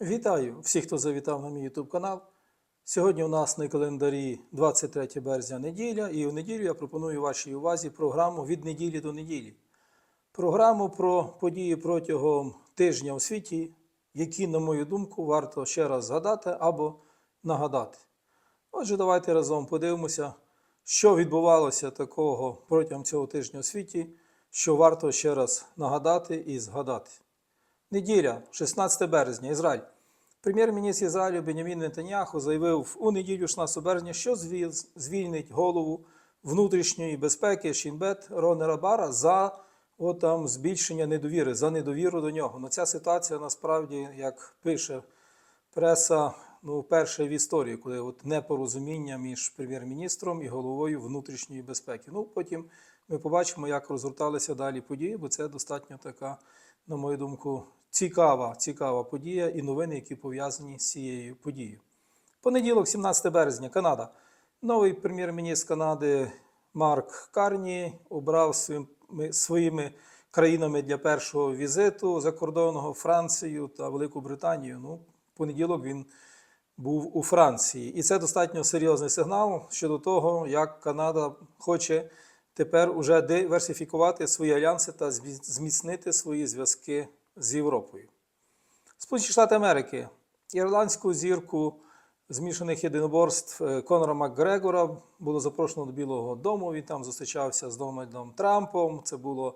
Вітаю всіх, хто завітав на мій YouTube канал. Сьогодні у нас на календарі 23 березня неділя, і у неділю я пропоную вашій увазі програму від неділі до неділі. Програму про події протягом тижня у світі, які, на мою думку, варто ще раз згадати або нагадати. Отже, давайте разом подивимося, що відбувалося такого протягом цього тижня у світі, що варто ще раз нагадати і згадати. Неділя, 16 березня, Ізраїль. Прем'єр-міністр Ізраїлю Бенямін Нетаньяху заявив у неділю 16 березня, що звільнить голову внутрішньої безпеки Шінбет Ронера Бара за там, збільшення недовіри, за недовіру до нього. Ну, ця ситуація насправді, як пише преса, ну, перша в історії, коли от непорозуміння між прем'єр-міністром і головою внутрішньої безпеки. Ну, потім ми побачимо, як розгорталися далі події, бо це достатньо така, на мою думку, цікава, цікава подія і новини, які пов'язані з цією подією. Понеділок, 17 березня, Канада. Новий прем'єр-міністр Канади Марк Карні обрав своїми, своїми країнами для першого візиту закордонного Францію та Велику Британію. Ну, понеділок він був у Франції. І це достатньо серйозний сигнал щодо того, як Канада хоче тепер уже диверсифікувати свої альянси та зміцнити свої зв'язки з Європою. Сполучені Штати Америки, ірландську зірку змішаних єдиноборств е, Конора Макгрегора було запрошено до Білого Дому. Він там зустрічався з Дональдом Трампом. Це було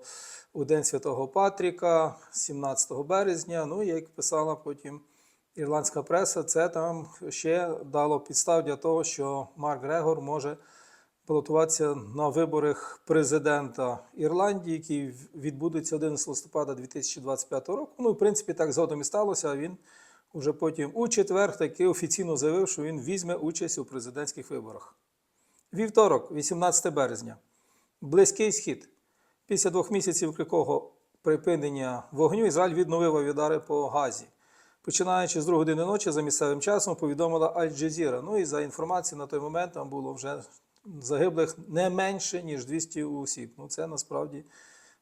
у День Святого Патріка, 17 березня. Ну і як писала потім ірландська преса, це там ще дало підстав для того, що Марк Грегор може балотуватися на виборах президента Ірландії, які відбудуться 11 листопада 2025 року. Ну, в принципі, так згодом і сталося. а Він вже потім у четвер таки офіційно заявив, що він візьме участь у президентських виборах. Вівторок, 18 березня. Близький схід. Після двох місяців крикого припинення вогню Ізраїль відновив авіадари по Газі. Починаючи з 2 години ночі за місцевим часом, повідомила Аль-Джазіра. Ну і за інформацією на той момент там було вже загиблих не менше, ніж 200 осіб. Ну це насправді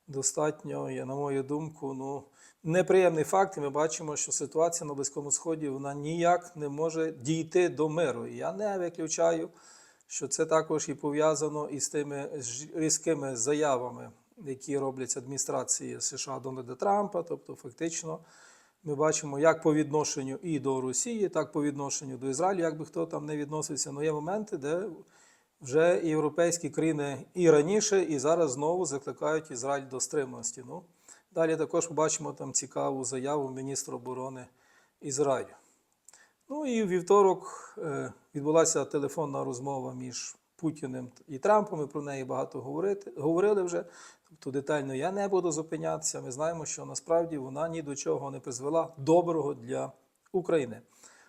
достатньо, я, на мою думку, ну, неприємний факт. І ми бачимо, що ситуація на Близькому Сході вона ніяк не може дійти до миру. І я не виключаю, що це також і пов'язано із тими різкими заявами, які роблять адміністрації США Дональда Трампа. Тобто, фактично, ми бачимо, як по відношенню і до Росії, так по відношенню до Ізраїлю, як би хто там не відносився. Ну є моменти, де вже європейські країни і раніше, і зараз знову закликають Ізраїль до стриманості. Ну, далі також побачимо там цікаву заяву міністра оборони Ізраїлю. Ну і у вівторок е, відбулася телефонна розмова між Путіним і Трампом. Ми про неї багато говорити, говорили вже. Тобто детально я не буду зупинятися. Ми знаємо, що насправді вона ні до чого не призвела доброго для України.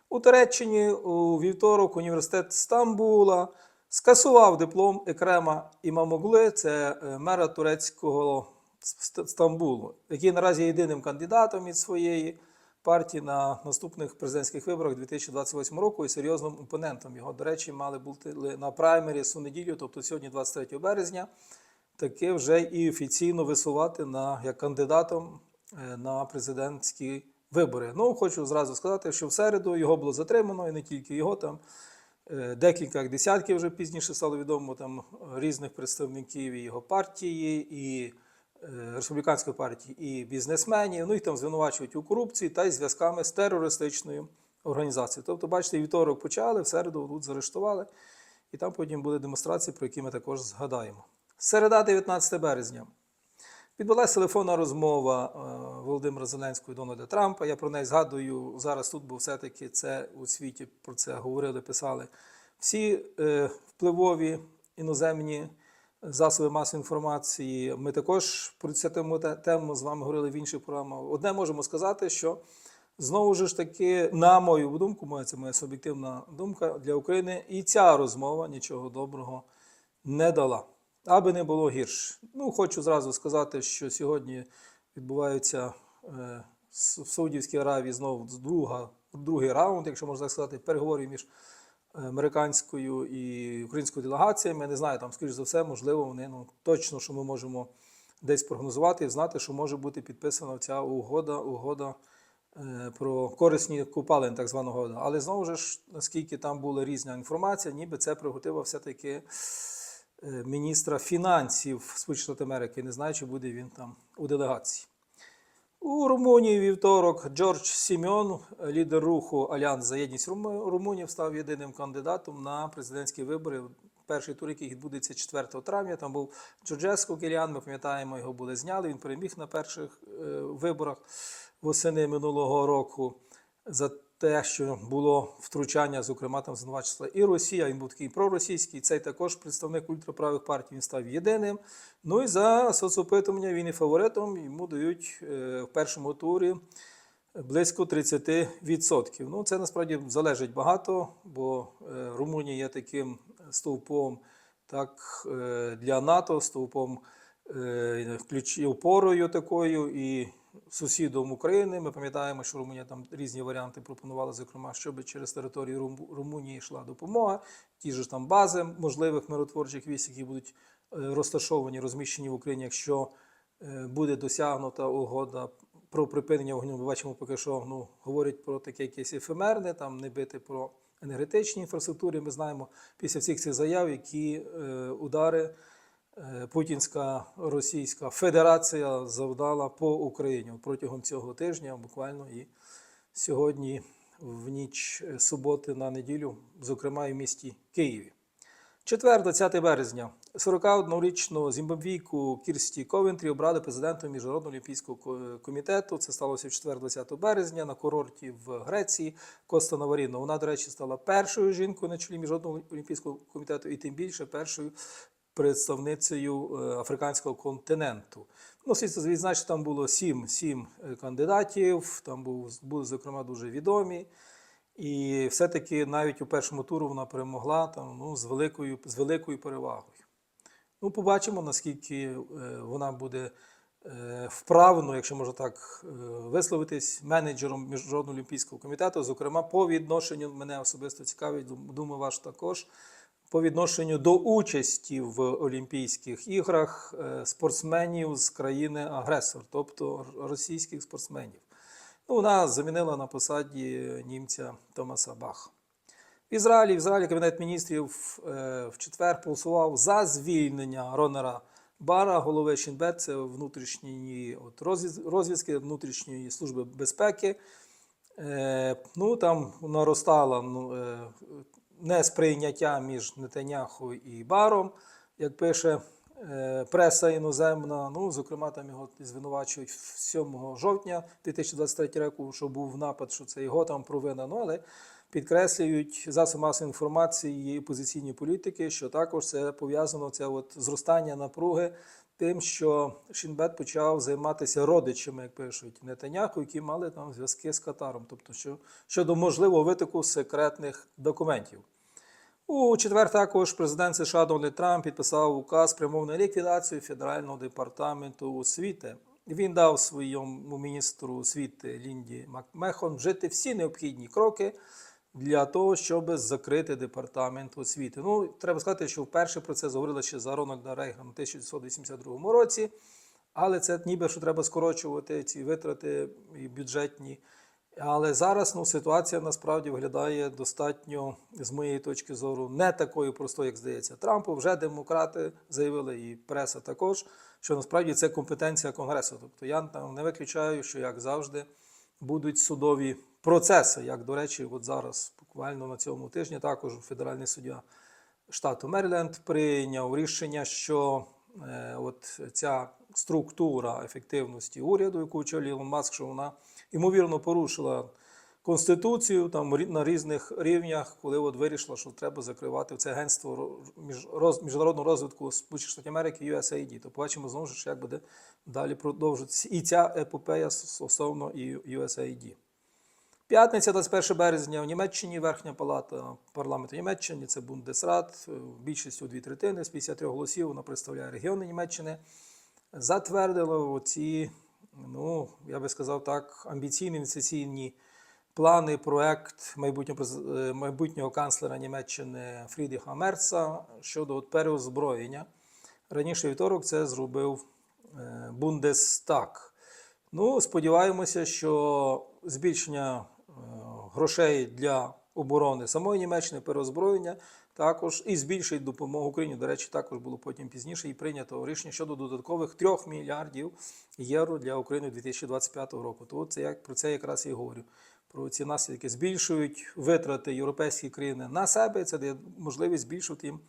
У Туреччині у вівторок університет Стамбула скасував диплом Екрема Імамоглы, це е, мера турецького Стамбулу, який наразі є єдиним кандидатом від своєї партії на наступних президентських виборах 2028 року і серйозним опонентом. Його, до речі, мали бути на праймеріс у неділю, тобто сьогодні, 23 березня, таки вже і офіційно висувати на, як кандидатом е, на президентські вибори. Ну, хочу зразу сказати, що в середу його було затримано, і не тільки його там. Е, Декілька десятків вже пізніше стало відомо там різних представників його партії, і е, республіканської партії, і бізнесменів. Ну їх там звинувачують у корупції та й зв'язками з терористичною організацією. Тобто, бачите, вівторок почали, в середу тут заарештували, і там потім були демонстрації, про які ми також згадаємо. Середа, 19 березня. Відбулася телефонна розмова е, Володимира Зеленського і Дональда Трампа. Я про неї згадую зараз тут, бо все-таки це у світі про це говорили, писали всі е, впливові іноземні засоби масової інформації. Ми також про цю тему, з вами говорили в інших програмах. Одне можемо сказати, що знову ж таки, на мою думку, моя це моя суб'єктивна думка для України, і ця розмова нічого доброго не дала. Аби не було гірше. Ну, хочу зразу сказати, що сьогодні відбувається е, в Саудівській Аравії знову друга, другий раунд, якщо можна так сказати, переговорів між американською і українською делегаціями. Я не знаю, там, скоріш за все, можливо, вони ну, точно, що ми можемо десь прогнозувати і знати, що може бути підписана ця угода, угода е, про корисні купалин так званого газу. Але знову ж, наскільки там була різна інформація, ніби це приготував все-таки е, міністра фінансів Сполучених Америки. Не знаю, чи буде він там у делегації. У Румунії вівторок Джордж Сімьон, лідер руху Альянс за єдність Руму- Румунів, став єдиним кандидатом на президентські вибори. Перший тур, який відбудеться 4 травня. Там був Джорджеско Кіліан. Ми пам'ятаємо, його були зняли. Він переміг на перших е, виборах восени минулого року за те, що було втручання, зокрема там звинувачувала і Росія. Він був такий проросійський. Цей також представник ультраправих партій. Він став єдиним. Ну і за соцопитування він і фаворитом йому дають е, в першому турі близько 30%. Ну, це насправді залежить багато, бо е, Румунія є таким стовпом так, е, для НАТО, стовпом ключ- опорою такою і сусідом України. Ми пам'ятаємо, що Румунія там різні варіанти пропонувала, зокрема, щоб через територію Руму- Румунії йшла допомога, ті ж там бази можливих миротворчих військ, які будуть е, розташовані, розміщені в Україні, якщо е, буде досягнута угода про припинення вогню. Ми бачимо поки що ну, говорять про таке якесь ефемерне, там не бити про енергетичні інфраструктури. Ми знаємо після всіх цих заяв, які е, удари Путінська Російська Федерація завдала по Україні протягом цього тижня, буквально і сьогодні, в ніч е, суботи на неділю, зокрема і в місті Києві. Четвер, 20 березня, 41-річну зімбабвійку Кірсті Ковентрі обрали президентом Міжнародного олімпійського комітету. Це сталося в четвер, 20 березня, на курорті в Греції Коста Наваріно. Вона, до речі, стала першою жінкою на чолі Міжнародного олімпійського комітету і тим більше першою представницею е, африканського континенту. Ну, слід відзначити, там було сім, сім е, кандидатів, там був, були, зокрема, дуже відомі. І все-таки навіть у першому туру вона перемогла там, ну, з, великою, з великою перевагою. Ну, побачимо, наскільки е, вона буде вправно, якщо можна так висловитись, менеджером Міжнародного олімпійського комітету, зокрема, по відношенню, мене особисто цікавить, думаю, ваш також, по відношенню до участі в Олімпійських іграх е, спортсменів з країни-агресор, тобто російських спортсменів. Ну, вона замінила на посаді німця Томаса Баха. В Ізраїлі, в Ізраїлі Кабінет міністрів е, в четвер голосував за звільнення Ронера Бара, голови Шінбет, це внутрішньої от, розвідки внутрішньої служби безпеки. Е, ну, там наростало ну, е, несприйняття між Нетаняху і Баром, як пише е, преса іноземна. Ну, зокрема, там його звинувачують 7 жовтня 2023 року, що був напад, що це його там провина. Ну, але підкреслюють засоби масової інформації і опозиційні політики, що також це пов'язано це от зростання напруги тим, що Шінбет почав займатися родичами, як пишуть Нетаняху, які мали там зв'язки з Катаром, тобто що, щодо можливого витоку секретних документів. У четвер також президент США Дональд Трамп підписав указ спрямований на ліквідацію Федерального департаменту освіти. Він дав своєму міністру освіти Лінді Макмехон вжити всі необхідні кроки для того, щоб закрити департамент освіти. Ну, треба сказати, що вперше про це говорили ще за Рональда Рейгана у 1982 році, але це ніби що треба скорочувати ці витрати і бюджетні. Але зараз ну, ситуація насправді виглядає достатньо, з моєї точки зору, не такою простою, як здається Трампу. Вже демократи заявили, і преса також, що насправді це компетенція Конгресу. Тобто я там не виключаю, що як завжди будуть судові процеси. Як, до речі, от зараз, буквально на цьому тижні, також федеральний суддя штату Меріленд прийняв рішення, що е, от ця структура ефективності уряду, яку очолює Маск, що вона ймовірно порушила конституцію там на різних рівнях, коли от вирішила, що треба закривати це агентство міжнародного розвитку Сполучених Штатів Америки USAID. То побачимо знову ж, як буде далі продовжуватися і ця епопея стосовно і USAID. П'ятниця, 21 березня, в Німеччині Верхня палата парламенту Німеччини, це Бундесрат, е, більшістю дві третини з 53 голосів, вона представляє регіони Німеччини, затвердила оці, ну, я би сказав так, амбіційні інвестиційні плани, проект майбутнього, е, майбутнього канцлера Німеччини Фрідріха Мерца щодо переозброєння. Раніше вівторок це зробив е, Бундестаг. Ну, сподіваємося, що збільшення е, грошей для оборони самої Німеччини, переозброєння також і збільшить допомогу Україні. До речі, також було потім пізніше і прийнято рішення щодо додаткових 3 мільярдів євро для України 2025 року. То це як про це якраз і говорю. Про ці наслідки збільшують витрати європейські країни на себе. Це дає можливість збільшувати їм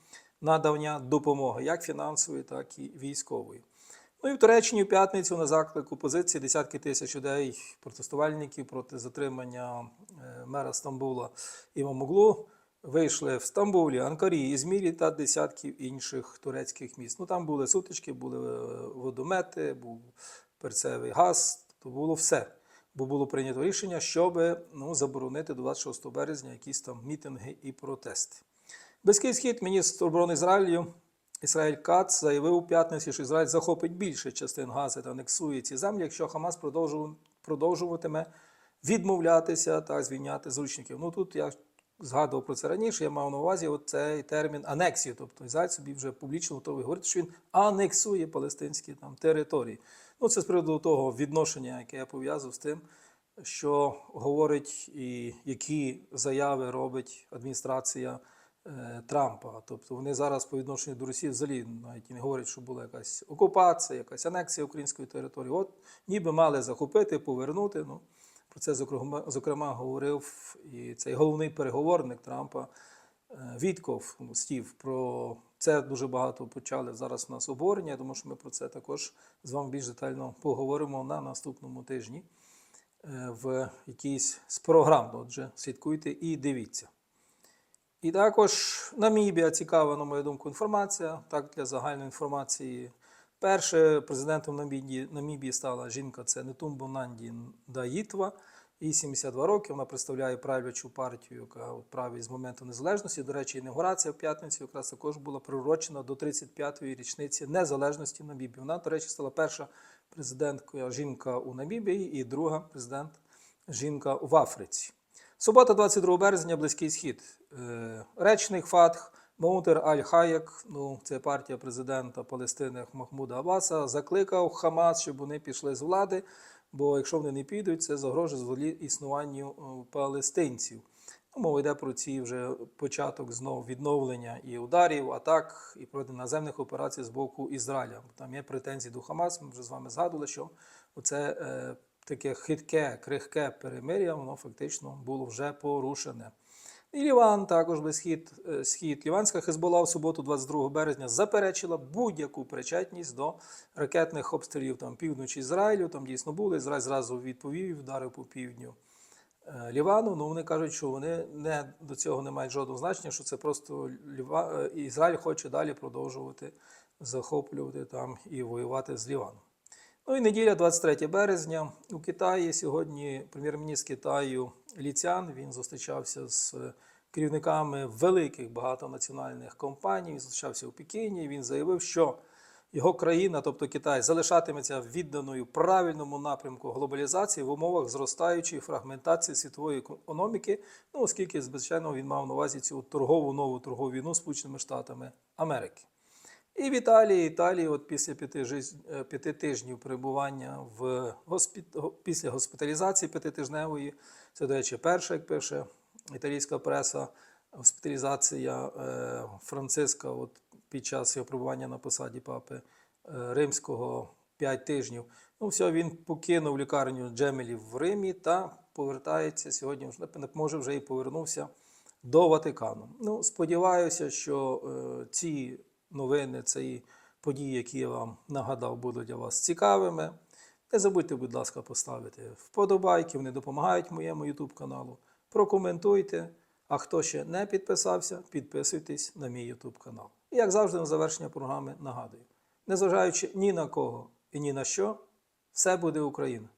надавання допомоги, як фінансової, так і військової. Ну і в Туреччині в п'ятницю на заклик опозиції десятки тисяч людей, протестувальників проти затримання е, мера Стамбула Імамоглу вийшли в Стамбулі, Анкарі, Ізмірі та десятків інших турецьких міст. Ну там були сутички, були е, водомети, був перцевий газ, то було все. Бо було прийнято рішення, щоб ну, заборонити до 26 березня якісь там мітинги і протести. Близький схід, міністр оборони Ізраїлю Ісраїль Кац заявив у п'ятницю, що Ізраїль захопить більше частин Гази та анексує ці землі, якщо Хамас продовжув- продовжуватиме відмовлятися та звільняти зручників. Ну тут я згадував про це раніше. Я мав на увазі цей термін анексію. Тобто Ізраїль собі вже публічно готовий говорити, що він анексує палестинські там території. Ну це з приводу того відношення, яке я пов'язав з тим, що говорить і які заяви робить адміністрація е, Трампа. Тобто вони зараз по відношенню до Росії взагалі навіть і не говорять, що була якась окупація, якась анексія української території. От ніби мали захопити, повернути. Ну, про це зокрема, зокрема говорив і цей головний переговорник Трампа Вітков ну, Стів. Про це дуже багато почали зараз у нас обговорення. Я думаю, що ми про це також з вами більш детально поговоримо на наступному тижні е, в якійсь з програм. Отже, слідкуйте і дивіться. І також Намібія цікава, на мою думку, інформація. Так, для загальної інформації. Перше президентом Намібії, Намібії стала жінка, це Нетумбо Нанді Даїтва. Їй 72 роки. Вона представляє правлячу партію, яка праві з моменту незалежності. До речі, інаугурація в п'ятницю якраз також була приурочена до 35-ї річниці незалежності Намібії. Вона, до речі, стала перша президенткою жінка у Намібії і друга президент жінка в Африці. Субота, 22 березня, Близький Схід. Е, Речник Фатх Моутер Аль-Хаєк, ну, це партія президента Палестини Махмуда Аббаса, закликав Хамас, щоб вони пішли з влади, бо якщо вони не підуть, це загрожує існуванню е, палестинців. Ну, мова йде про ці вже початок знову відновлення і ударів, атак і проти наземних операцій з боку Ізраїля. Там є претензії до Хамас. Ми вже з вами згадували, що оце е, таке хитке, крихке перемир'я, воно фактично було вже порушене. І Ліван також без схід, е, схід. Ліванська Хезбола в суботу, 22 березня, заперечила будь-яку причетність до ракетних обстрілів там півночі Ізраїлю. Там дійсно були. Ізраїль зразу відповів, і вдарив по півдню е, Лівану. Ну вони кажуть, що вони не до цього не мають жодного значення, що це просто Ліва... е, Ізраїль хоче далі продовжувати захоплювати там і воювати з Ліваном. Ну і неділя, 23 березня. У Китаї сьогодні прем'єр-міністр Китаю Ліцян він зустрічався з керівниками великих багатонаціональних компаній. Він зустрічався у Пекіні. Він заявив, що його країна, тобто Китай, залишатиметься відданою правильному напрямку глобалізації в умовах зростаючої фрагментації світової економіки. Ну, оскільки, звичайно, він мав на увазі цю торгову нову торгову війну Сполученими Штатами Америки. І в Італії, Італії, от після е, п'яти тижнів перебування в госпі... після госпіталізації п'ятитижневої, це, до речі, перша, як пише італійська преса, госпіталізація е, Франциска от під час його перебування на посаді папи е, римського 5 тижнів. Ну, все, він покинув лікарню Джемелі в Римі та повертається сьогодні, вже, може вже і повернувся до Ватикану. Ну, сподіваюся, що е, ці новини, ці події, які я вам нагадав, будуть для вас цікавими. Не забудьте, будь ласка, поставити вподобайки, вони допомагають моєму YouTube каналу. Прокоментуйте. А хто ще не підписався, підписуйтесь на мій YouTube канал. І як завжди, на завершення програми нагадую: незважаючи ні на кого і ні на що, все буде Україна.